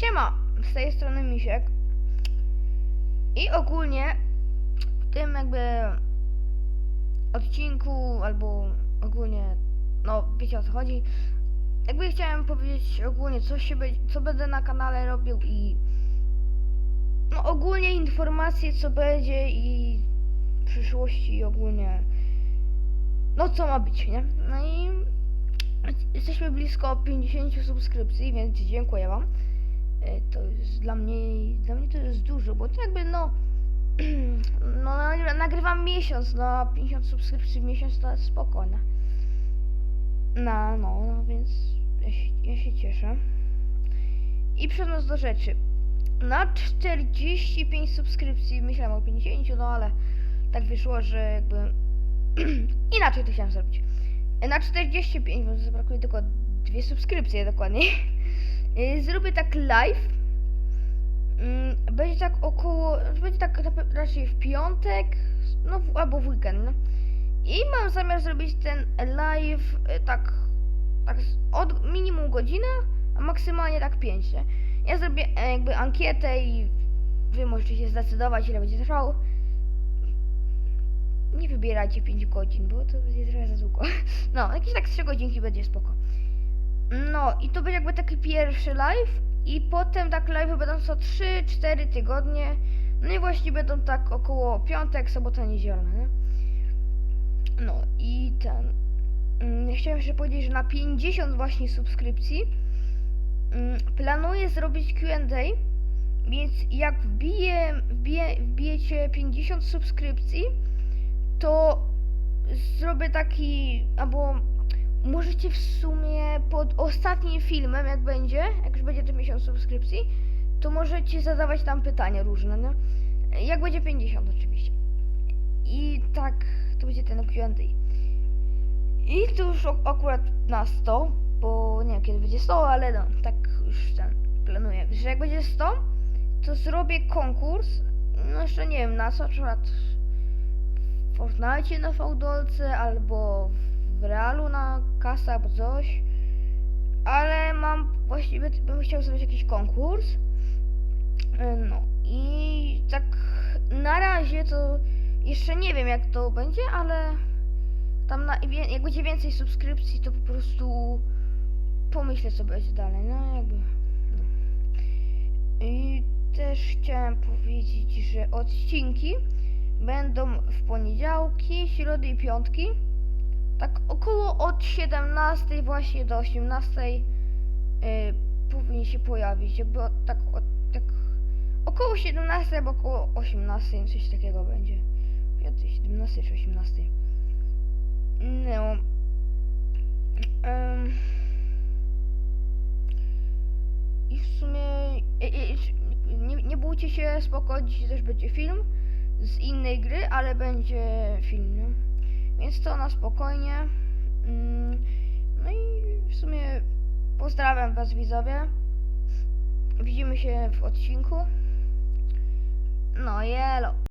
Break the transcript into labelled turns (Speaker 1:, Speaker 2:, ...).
Speaker 1: Siema, z tej strony Misiek. I ogólnie w tym jakby odcinku, albo ogólnie, no wiecie o co chodzi. Jakby chciałem powiedzieć ogólnie, co się be- co będę na kanale robił i no ogólnie informacje, co będzie i w przyszłości ogólnie, no co ma być, nie? No i jesteśmy blisko 50 subskrypcji, więc dziękuję wam. E, To jest dla mnie, dla mnie to jest dużo, bo to jakby no, no nagry- nagrywam miesiąc, no 50 subskrypcji w miesiąc to jest spokojne. No, no, no więc ja się, ja się cieszę. I przechodząc do rzeczy. Na 45 subskrypcji, myślałem o 50, no ale tak wyszło, że jakby inaczej to chciałem zrobić. E, Na 45, bo tylko dwie subskrypcje dokładnie. Y, Zrobię tak live. Mm, Będzie tak około. Będzie tak raczej w piątek, no albo w weekend. No. I mam zamiar zrobić ten live y, tak, tak od minimum godzina, a maksymalnie tak 5. Nie? Ja zrobię e, jakby ankietę i wy możecie się zdecydować ile będzie trwało. Nie wybierajcie 5 godzin, bo to będzie trochę za długo. No, jakieś tak 3 godzinki będzie spoko. No i to będzie jakby taki pierwszy live i potem tak live będą co 3-4 tygodnie. No i właśnie będą tak około piątek, sobota, niedziela, nie? No i ten... mm, Chciałem jeszcze powiedzieć, że na 50 właśnie subskrypcji mm, planuję zrobić Q&A, więc jak wbiję, wbiję, wbijecie 50 subskrypcji, to zrobię taki, albo możecie w sumie pod ostatnim filmem, jak będzie, jak już będzie te miesiąc subskrypcji, to możecie zadawać tam pytania różne, no. Jak będzie 50 oczywiście. I tak, to będzie ten Q&A. I to już akurat na 100, bo nie wiem kiedy będzie 100, ale no, tak już ten planuję, że jak będzie 100, to zrobię konkurs, no jeszcze nie wiem na co, na przykład w Fortnite na Fałdolce, albo w Realu na kasę, albo coś. Ale mam, właściwie bym chciał zrobić jakiś konkurs. E, No i tak na razie to jeszcze nie wiem jak to będzie, ale tam na, jak będzie więcej subskrypcji, to po prostu pomyślę co będzie dalej, no jakby. No. I też chciałem powiedzieć, że odcinki będą w poniedziałki, środy i piątki. Tak około od 17 właśnie do 18 y, powinien się pojawić. Jakby tak, tak około 17 albo około 18, coś takiego będzie. Kiedy 17 czy 18. No. Em, I w sumie i, i, nie, nie bójcie się, spoko, dzisiaj też będzie film z innej gry, ale będzie film, nie? Więc to na spokojnie. Mm, No i w sumie pozdrawiam was widzowie. Widzimy się w odcinku. No jelo.